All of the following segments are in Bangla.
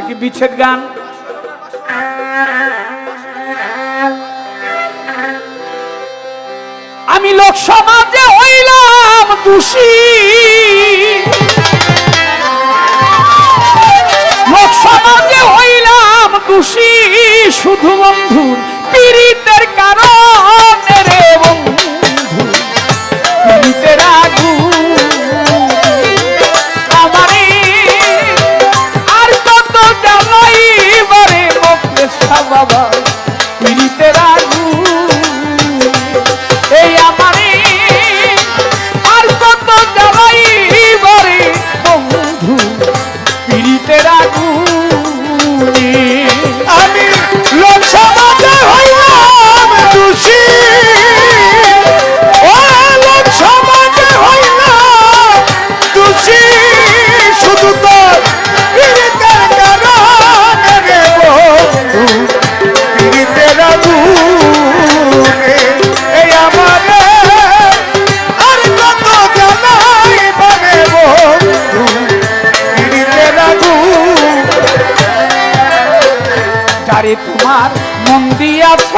একটি বিচ্ছেদ গান। আমি লোক সমাজে হইলাম দোষী। লোক সমাজে হইলাম দোষী শুধু বন্ধু love. মন দিয়াছ।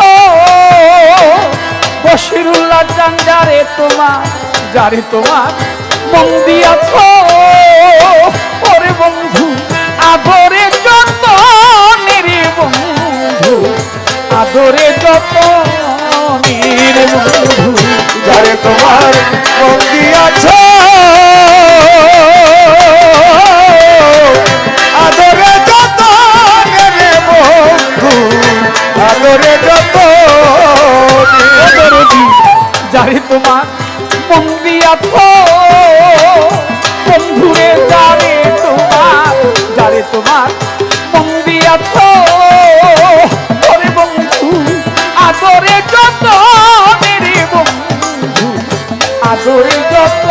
বসিরুল্লাহ চান যারে তোমার যারে তোমার মন দিয়াছ। ওরে বন্ধু আদরে যত নিরে বন্ধু আদরে যত নিরে বন্ধু। যারে তোমার তোমার মন দিয়াছ বন্ধুরে যারে তোমার যারে তোমার মন দিয়াছ ওরে বন্ধু, আদরে যত বন্ধু, আদরে যত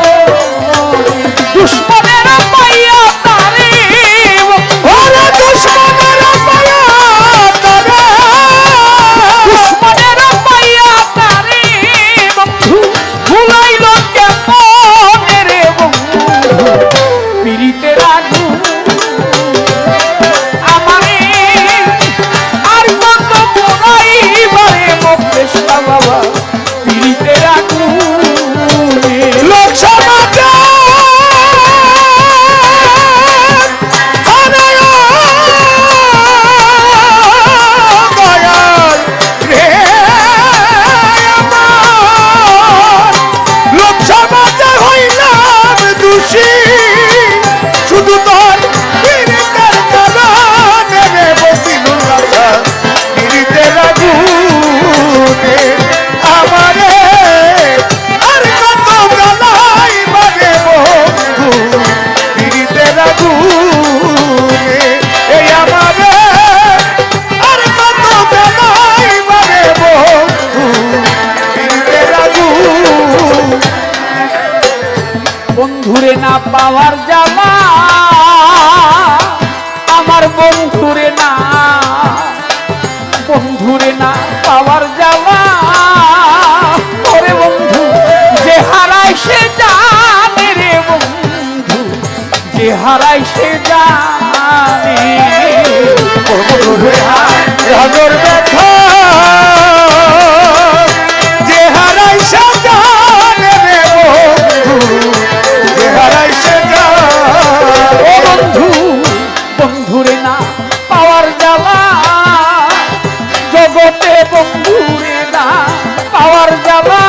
পাওয়ার পাওয়ার জামা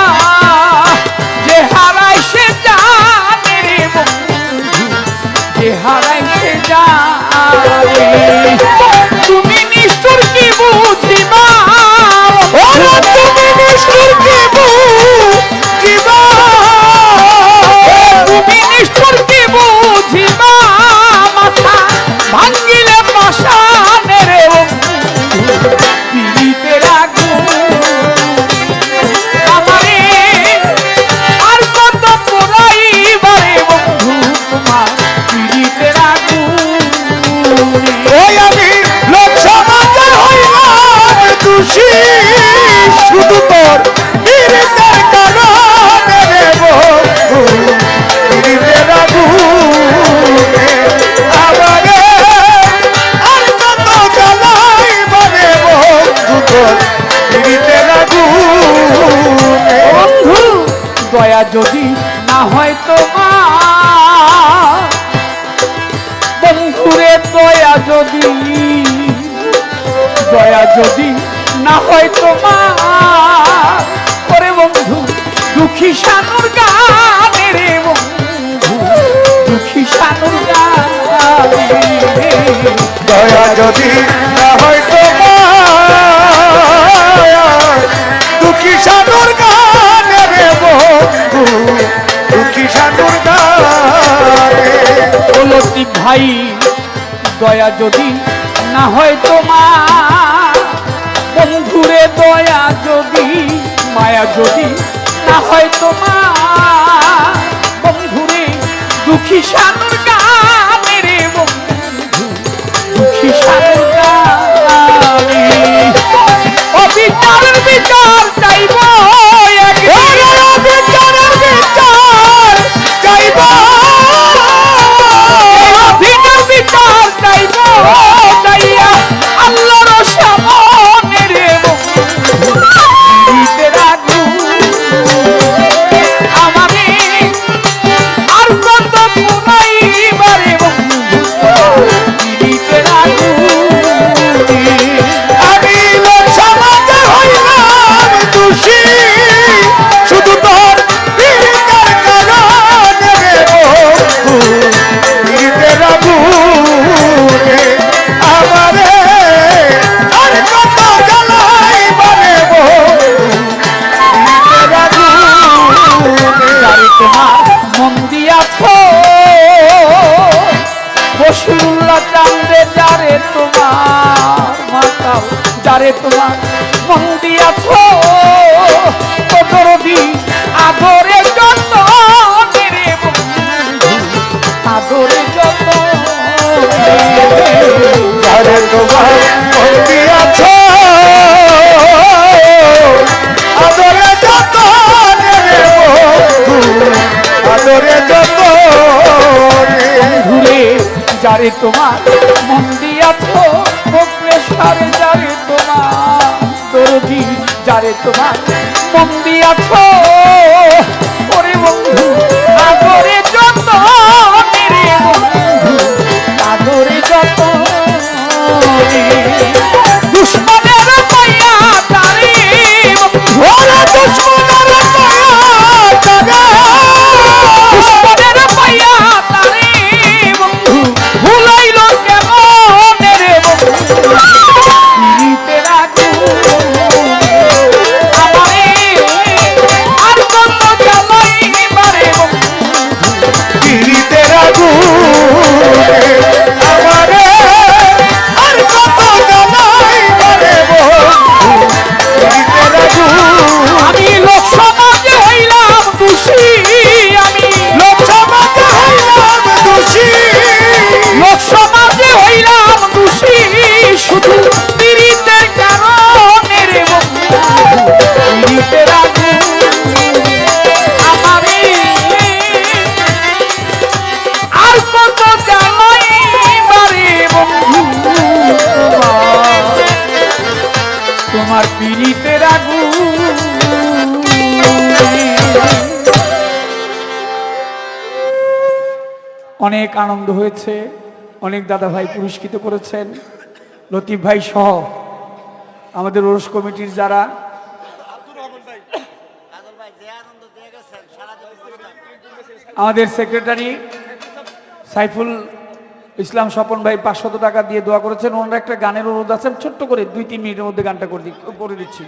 যদি না হয় তোমার, বন্ধুরে দয়া যদি দয়া যদি না হয় তোমার করে বন্ধু, দুঃখী সানুর গানে রে বন্ধু, দুঃখী সানুর গানে দয়া যদি ভাই, দয়া যদি না হয় তোমার, বন্ধুরে দয়া যদি, মায়া যদি না হয় তোমার, বন্ধুরে দুঃখী সানুর বসুল্লা চান্দে যারে তোমার মাতাও যারে তোমার মন দিয়াছ। কতরবি আদরে যত আদরে যত তোমার যারে তোমার মন দিয়াছ বক্রেশ্বরে যারে তোমার। দরদি যারে তোমার মন দিয়াছ অনেক আনন্দ হয়েছে, অনেক দাদা ভাই পুরস্কৃত করেছেন লতিফ ভাই সহ আমাদের ওরস কমিটির যারা। আমাদের সেক্রেটারি সাইফুল ইসলাম স্বপন ভাই পাঁচশত টাকা দিয়ে দোয়া করেছেন। ওনারা একটা গানের অনুরোধ আছেন ছোট্ট করে দুই, তিন মিনিটের মধ্যে গানটা করে করে দিচ্ছি।